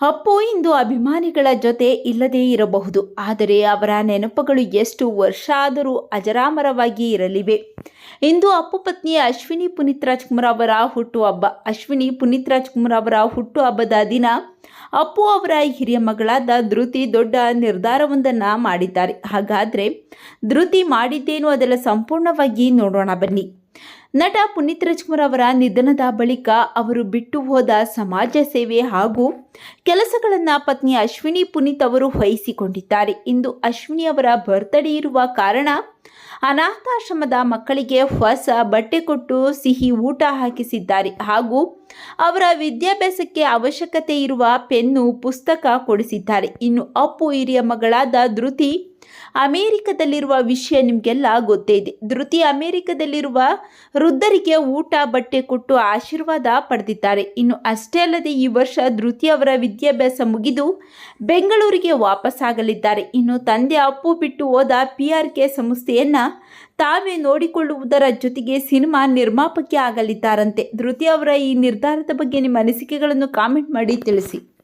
ಅಪ್ಪು ಇಂದು ಅಭಿಮಾನಿಗಳ ಜೊತೆ ಇಲ್ಲದೇ ಇರಬಹುದು. ಆದರೆ ಅವರ ನೆನಪುಗಳು ಎಷ್ಟು ವರ್ಷ ಆದರೂ ಅಜರಾಮರವಾಗಿ ಇರಲಿವೆ. ಇಂದು ಅಪ್ಪು ಪತ್ನಿ ಅಶ್ವಿನಿ ಪುನೀತ್ ರಾಜ್ಕುಮಾರ್ ಅವರ ಹುಟ್ಟುಹಬ್ಬ. ಅಶ್ವಿನಿ ಪುನೀತ್ ರಾಜ್ಕುಮಾರ್ ಅವರ ಹುಟ್ಟುಹಬ್ಬದ ದಿನ ಅಪ್ಪು ಅವರ ಹಿರಿಯ ಮಗಳಾದ ಧೃತಿ ದೊಡ್ಡ ನಿರ್ಧಾರವೊಂದನ್ನು ಮಾಡಿದ್ದಾರೆ. ಹಾಗಾದರೆ ಧೃತಿ ಮಾಡಿದ್ದೇನು ಅದೆಲ್ಲ ಸಂಪೂರ್ಣವಾಗಿ ನೋಡೋಣ ಬನ್ನಿ. ನಟ ಪುನೀತ್ ರಾಜ್ಕುಮಾರ್ ಅವರ ನಿಧನದ ಬಳಿಕ ಅವರು ಬಿಟ್ಟು ಹೋದ ಸಮಾಜ ಸೇವೆ ಹಾಗೂ ಕೆಲಸಗಳನ್ನು ಪತ್ನಿ ಅಶ್ವಿನಿ ಪುನೀತ್ ಅವರು ವಹಿಸಿಕೊಂಡಿದ್ದಾರೆ. ಇಂದು ಅಶ್ವಿನಿ ಅವರ ಬರ್ತ್ಡೇ ಇರುವ ಕಾರಣ ಅನಾಥಾಶ್ರಮದ ಮಕ್ಕಳಿಗೆ ಹೊಸ ಬಟ್ಟೆ ಕೊಟ್ಟು ಸಿಹಿ ಊಟ ಹಾಕಿಸಿದ್ದಾರೆ ಹಾಗೂ ಅವರ ವಿದ್ಯಾಭ್ಯಾಸಕ್ಕೆ ಅವಶ್ಯಕತೆ ಇರುವ ಪೆನ್ನು ಪುಸ್ತಕ ಕೊಡಿಸಿದ್ದಾರೆ. ಇನ್ನು ಅಪ್ಪು ಹಿರಿಯ ಮಗಳಾದ ಧೃತಿ ಅಮೇರಿಕದಲ್ಲಿರುವ ವಿಷಯ ನಿಮಗೆಲ್ಲ ಗೊತ್ತೇ ಇದೆ. ಧೃತಿ ಅಮೇರಿಕದಲ್ಲಿರುವ ವೃದ್ಧರಿಗೆ ಊಟ, ಬಟ್ಟೆ ಕೊಟ್ಟು ಆಶೀರ್ವಾದ ಪಡೆದಿದ್ದಾರೆ. ಇನ್ನು ಅಷ್ಟೇ ಅಲ್ಲದೆ ಈ ವರ್ಷ ಧೃತಿ ಅವರ ವಿದ್ಯಾಭ್ಯಾಸ ಮುಗಿದು ಬೆಂಗಳೂರಿಗೆ ವಾಪಸ್ಸಾಗಲಿದ್ದಾರೆ ಇನ್ನು ತಂದೆ ಅಪ್ಪು ಬಿಟ್ಟು ಹೋದ ಪಿ ಆರ್ ಕೆ ಸಂಸ್ಥೆಯನ್ನು ತಾವೇ ನೋಡಿಕೊಳ್ಳುವುದರ ಜೊತೆಗೆ ಸಿನಿಮಾ ನಿರ್ಮಾಪಕಿ ಆಗಲಿದ್ದಾರಂತೆ. ಧೃತಿ ಅವರ ಈ ನಿರ್ಧಾರದ ಬಗ್ಗೆ ನಿಮ್ಮ ಅನಿಸಿಕೆಗಳನ್ನು ಕಾಮೆಂಟ್ ಮಾಡಿ ತಿಳಿಸಿ.